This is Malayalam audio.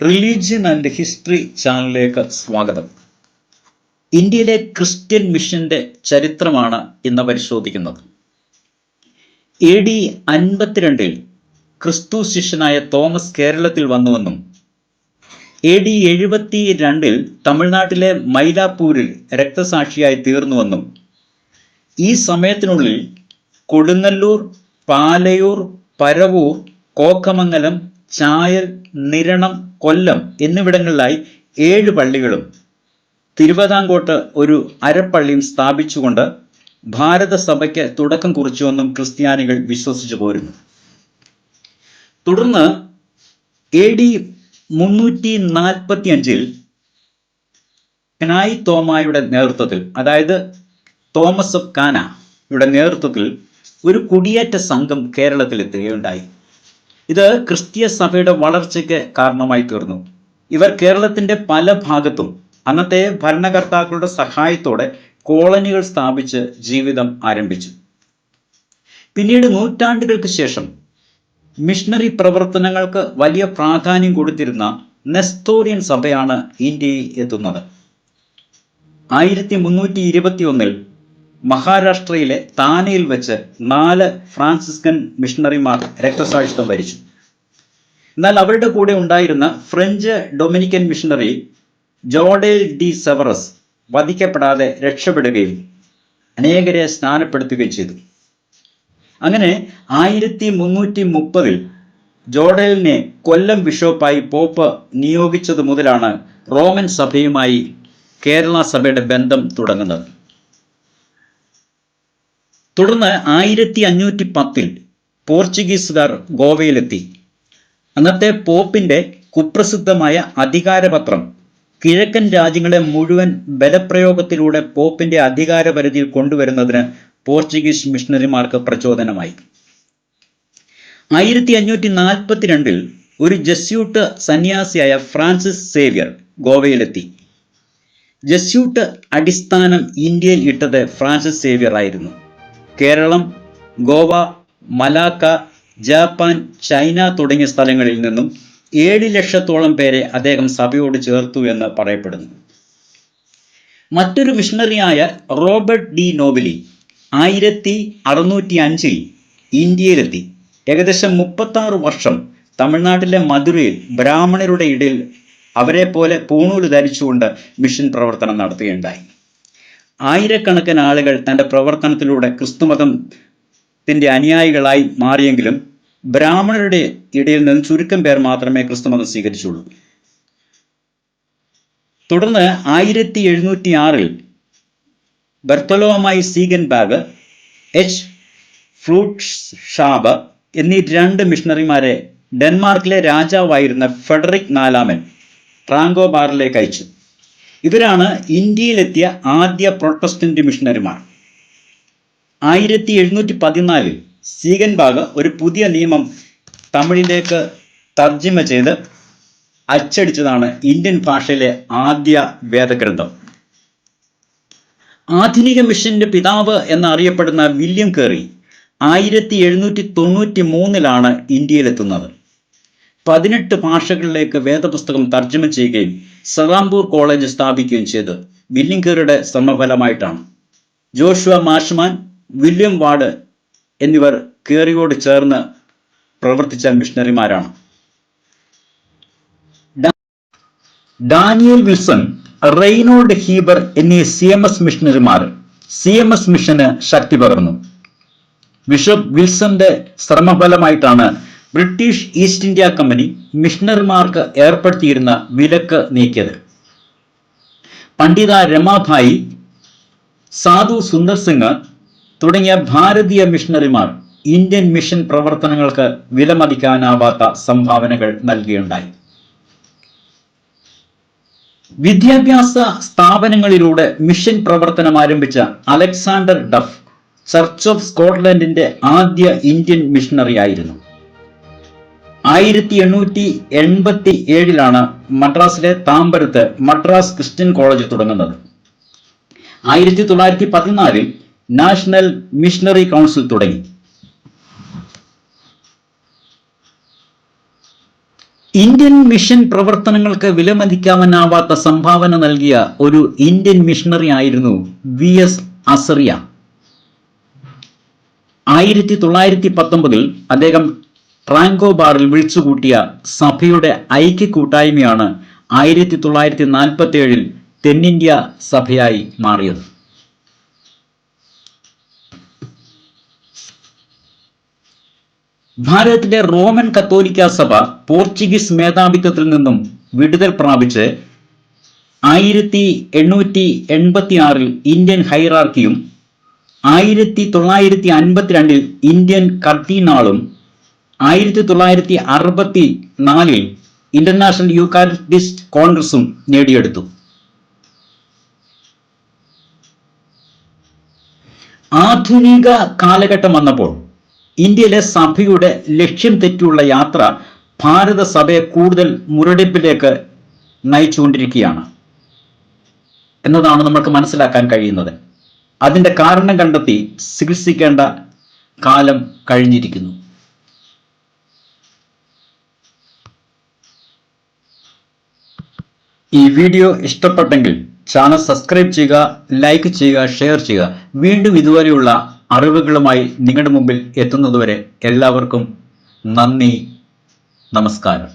റിലീജിയൻ ആൻഡ് ഹിസ്റ്ററി ചാനലിലേക്ക് സ്വാഗതം. ഇന്ത്യയിലെ ക്രിസ്ത്യൻ മിഷന്റെ ചരിത്രമാണ് ഇന്ന് പരിശോധിക്കുന്നത്. എ ഡി അൻപത്തിരണ്ടിൽ ക്രിസ്തു ശിഷ്യനായ തോമസ് കേരളത്തിൽ വന്നുവെന്നും എ ഡി എഴുപത്തി രണ്ടിൽ തമിഴ്നാട്ടിലെ മൈലാപ്പൂരിൽ രക്തസാക്ഷിയായി തീർന്നുവെന്നും ഈ സമയത്തിനുള്ളിൽ കൊടുങ്ങല്ലൂർ പാലയൂർ പരവൂർ കോക്കമംഗലം ചായൽ നിരണം കൊല്ലം എന്നിവിടങ്ങളിലായി ഏഴ് പള്ളികളും തിരുവിതാംകോട്ട് ഒരു അരപ്പള്ളിയും സ്ഥാപിച്ചുകൊണ്ട് ഭാരത സഭയ്ക്ക് തുടക്കം കുറിച്ചുവെന്നും ക്രിസ്ത്യാനികൾ വിശ്വസിച്ചു പോരുന്നു. തുടർന്ന് എ ഡി മുന്നൂറ്റി നാൽപ്പത്തി അഞ്ചിൽ കനായി തോമായുടെ നേതൃത്വത്തിൽ അതായത് തോമസ് ഓഫ് കാനയുടെ നേതൃത്വത്തിൽ ഒരു കുടിയേറ്റ സംഘം കേരളത്തിൽ എത്തുകയുണ്ടായി ഇത് ക്രിസ്തീയ സഭയുടെ വളർച്ചയ്ക്ക് കാരണമായി തീർന്നു. ഇവർ കേരളത്തിന്റെ പല ഭാഗത്തും അന്നത്തെ ഭരണകർത്താക്കളുടെ സഹായത്തോടെ കോളനികൾ സ്ഥാപിച്ച് ജീവിതം ആരംഭിച്ചു. പിന്നീട് നൂറ്റാണ്ടുകൾക്ക് ശേഷം മിഷണറി പ്രവർത്തനങ്ങൾക്ക് വലിയ പ്രാധാന്യം കൊടുത്തിരുന്ന നെസ്തോറിയൻ സഭയാണ് ഇന്ത്യയിൽ എത്തുന്നത്. ആയിരത്തി മുന്നൂറ്റി ഇരുപത്തി ഒന്നിൽ മഹാരാഷ്ട്രയിലെ താനയിൽ വെച്ച് നാല് ഫ്രാൻസിസ്കൻ മിഷണറിമാർ രക്തസാക്ഷിത്വം വരിച്ചു. എന്നാൽ അവരുടെ കൂടെ ഉണ്ടായിരുന്ന French Dominican missionary Jordan de Severac വധിക്കപ്പെടാതെ രക്ഷപ്പെടുകയും അനേകരെ സ്നാനപ്പെടുത്തുകയും ചെയ്തു. അങ്ങനെ ആയിരത്തി മുന്നൂറ്റി മുപ്പതിൽ ജോഡേലിനെ കൊല്ലം ബിഷപ്പായി പോപ്പ് നിയോഗിച്ചത് മുതലാണ് റോമൻ സഭയുമായി കേരള സഭയുടെ ബന്ധം തുടങ്ങുന്നത്. തുടർന്ന് ആയിരത്തി അഞ്ഞൂറ്റി പത്തിൽ പോർച്ചുഗീസുകാർ ഗോവയിലെത്തി. അന്നത്തെ പോപ്പിന്റെ കുപ്രസിദ്ധമായ അധികാരപത്രം കിഴക്കൻ രാജ്യങ്ങളെ മുഴുവൻ ബലപ്രയോഗത്തിലൂടെ പോപ്പിന്റെ അധികാരപരിധിയിൽ കൊണ്ടുവരുന്നതിന് പോർച്ചുഗീസ് മിഷണറിമാർക്ക് പ്രചോദനമായി. ആയിരത്തി അഞ്ഞൂറ്റി നാൽപ്പത്തിരണ്ടിൽ ഒരു ജസ്യൂട്ട് സന്യാസിയായ ഫ്രാൻസിസ് സേവ്യർ ഗോവയിലെത്തി. ജസ്യൂട്ട് അടിസ്ഥാനം ഇന്ത്യയിൽ ഇട്ടത് ഫ്രാൻസിസ് സേവ്യർ ആയിരുന്നു. Keralam Goa Malacca Japan China തുടങ്ങിയ സ്ഥലങ്ങളിൽ നിന്നും ഏഴ് ലക്ഷത്തോളം പേരെ അദ്ദേഹം സഭയോട് ചേർത്തു എന്ന് പറയപ്പെടുന്നു. മറ്റൊരു മിഷണറിയായ റോബർട്ട് ഡി നോബിലി ആയിരത്തി അറുന്നൂറ്റി അഞ്ചിൽ ഇന്ത്യയിലെത്തി. ഏകദേശം മുപ്പത്താറ് വർഷം തമിഴ്നാട്ടിലെ മധുരയിൽ ബ്രാഹ്മണരുടെ ഇടയിൽ അവരെ പോലെ പൂണൂൽ ധരിച്ചുകൊണ്ട് മിഷൻ പ്രവർത്തനം നടത്തുകയുണ്ടായി. ആയിരക്കണക്കിന് ആളുകൾ തന്റെ പ്രവർത്തനത്തിലൂടെ ക്രിസ്തുമതത്തിന്റെ അനുയായികളായി മാറിയെങ്കിലും ബ്രാഹ്മണരുടെ ഇടയിൽ നിന്ന് ചുരുക്കം പേർ മാത്രമേ ക്രിസ്തുമതം സ്വീകരിച്ചുള്ളൂ. തുടർന്ന് ആയിരത്തി എഴുന്നൂറ്റി ആറിൽ Bartholomaeus Ziegenbalg H. Fruit Shab എന്നീ രണ്ട് മിഷണറിമാരെ ഡെൻമാർക്കിലെ രാജാവായിരുന്ന ഫെഡറിക് നാലാമൻ ട്രാങ്കോ ബാറിലേക്ക് അയച്ചു. ഇവരാണ് ഇന്ത്യയിലെത്തിയ ആദ്യ പ്രൊട്ടസ്റ്റന്റ് മിഷണറിമാർ ആയിരത്തി എഴുന്നൂറ്റി പതിനാലിൽ സീഗൻ ബാഗ് ഒരു പുതിയ നിയമം തമിഴിലേക്ക് തർജിമ ചെയ്ത് അച്ചടിച്ചതാണ് ഇന്ത്യൻ ഭാഷയിലെ ആദ്യ വേദഗ്രന്ഥം. ആധുനിക മിഷന്റെ പിതാവ് എന്നറിയപ്പെടുന്ന വില്യം കേറി ആയിരത്തി എഴുന്നൂറ്റി തൊണ്ണൂറ്റി മൂന്നിലാണ് ഇന്ത്യയിലെത്തുന്നത്. പതിനെട്ട് ഭാഷകളിലേക്ക് വേദപുസ്തകം തർജമ ചെയ്യുകയും സറാംപൂർ കോളേജ് സ്ഥാപിക്കുകയും ചെയ്ത്. വില്ലിങ്കറുടെ ശ്രമഫലമായിട്ടാണ്. ജോഷുവ മാഷ്മാൻ വില്യം വാർഡ് എന്നിവർ കേറിയോട് ചേർന്ന് പ്രവർത്തിച്ച മിഷണറിമാരാണ്. ഡാനിയൽ വിൽസൺ റെയ്നോൾഡ് ഹീബർ എന്നീ സി എം എസ് മിഷണറിമാർ സി എം എസ് മിഷന് ശക്തി പകർന്നു. ബിഷപ്പ് വിൽസന്റെ ശ്രമഫലമായിട്ടാണ് ബ്രിട്ടീഷ് ഈസ്റ്റ് ഇന്ത്യ കമ്പനി മിഷണറിമാർക്ക് ഏർപ്പെടുത്തിയിരുന്ന വിലക്ക് നീക്കിയത്. പണ്ഡിത രമാഭായി സാധു സുന്ദർ സിംഗ് തുടങ്ങിയ ഭാരതീയ മിഷണറിമാർ ഇന്ത്യൻ മിഷൻ പ്രവർത്തനങ്ങൾക്ക് വിലമതിക്കാനാവാത്ത സംഭാവനകൾ നൽകിയുണ്ടായി. വിദ്യാഭ്യാസ സ്ഥാപനങ്ങളിലൂടെ മിഷൻ പ്രവർത്തനം ആരംഭിച്ച അലക്സാണ്ടർ ഡഫ് ചർച്ച് ഓഫ് സ്കോട്ട്ലൻഡിന്റെ ആദ്യ ഇന്ത്യൻ മിഷണറി ആയിരുന്നു. ആയിരത്തി എണ്ണൂറ്റി എൺപത്തി ഏഴിലാണ് മദ്രാസിലെ താമ്പരത്ത് മദ്രാസ് ക്രിസ്ത്യൻ കോളേജ് തുടങ്ങുന്നത്. ആയിരത്തി തൊള്ളായിരത്തി പതിനാലിൽ നാഷണൽ മിഷണറി കൗൺസിൽ തുടങ്ങി. ഇന്ത്യൻ മിഷൻ പ്രവർത്തനങ്ങൾക്ക് വിലമതിക്കാവനാവാത്ത സംഭാവന നൽകിയ ഒരു ഇന്ത്യൻ മിഷണറി ആയിരുന്നു വി എസ് അസറിയ. ആയിരത്തി തൊള്ളായിരത്തി പത്തൊമ്പതിൽ അദ്ദേഹം ട്രാങ്കോ ബാറിൽ വിളിച്ചുകൂട്ടിയ സഭയുടെ ഐക്യ കൂട്ടായ്മയാണ് ആയിരത്തി തൊള്ളായിരത്തി നാൽപ്പത്തി ഏഴിൽ തെന്നിന്ത്യ സഭയായി മാറിയത്. ഭാരതത്തിലെ റോമൻ കത്തോലിക്ക സഭ പോർച്ചുഗീസ് മേധാവിത്വത്തിൽ നിന്നും വിടുതൽ പ്രാപിച്ച് ആയിരത്തി എണ്ണൂറ്റി എൺപത്തി ആറിൽ ഇന്ത്യൻ ഹൈറാർക്കിയും ആയിരത്തി തൊള്ളായിരത്തി അൻപത്തിരണ്ടിൽ ഇന്ത്യൻ കർദീനാളും ആയിരത്തി തൊള്ളായിരത്തി അറുപത്തി നാലിൽ ഇന്റർനാഷണൽ യൂക്കാലിസ്റ്റ് കോൺഗ്രസും നേടിയെടുത്തു. ആധുനിക കാലഘട്ടം വന്നപ്പോൾ ഇന്ത്യയിലെ സഭയുടെ ലക്ഷ്യം തെറ്റിയുള്ള യാത്ര ഭാരത സഭയെ കൂടുതൽ മുരടിപ്പിലേക്ക് നയിച്ചുകൊണ്ടിരിക്കുകയാണ് എന്നതാണ് നമ്മൾക്ക് മനസ്സിലാക്കാൻ കഴിയുന്നത്. അതിന്റെ കാരണം കണ്ടെത്തി ചികിത്സിക്കേണ്ട കാലം കഴിഞ്ഞിരിക്കുന്നു. ഈ വീഡിയോ ഇഷ്ടപ്പെട്ടെങ്കിൽ ചാനൽ സബ്സ്ക്രൈബ് ചെയ്യുക ലൈക്ക് ചെയ്യുക ഷെയർ ചെയ്യുക. വീണ്ടും ഇതുവരെയുള്ള അറിവുകളുമായി നിങ്ങളുടെ മുമ്പിൽ എത്തുന്നതുവരെ എല്ലാവർക്കും നന്ദി നമസ്കാരം.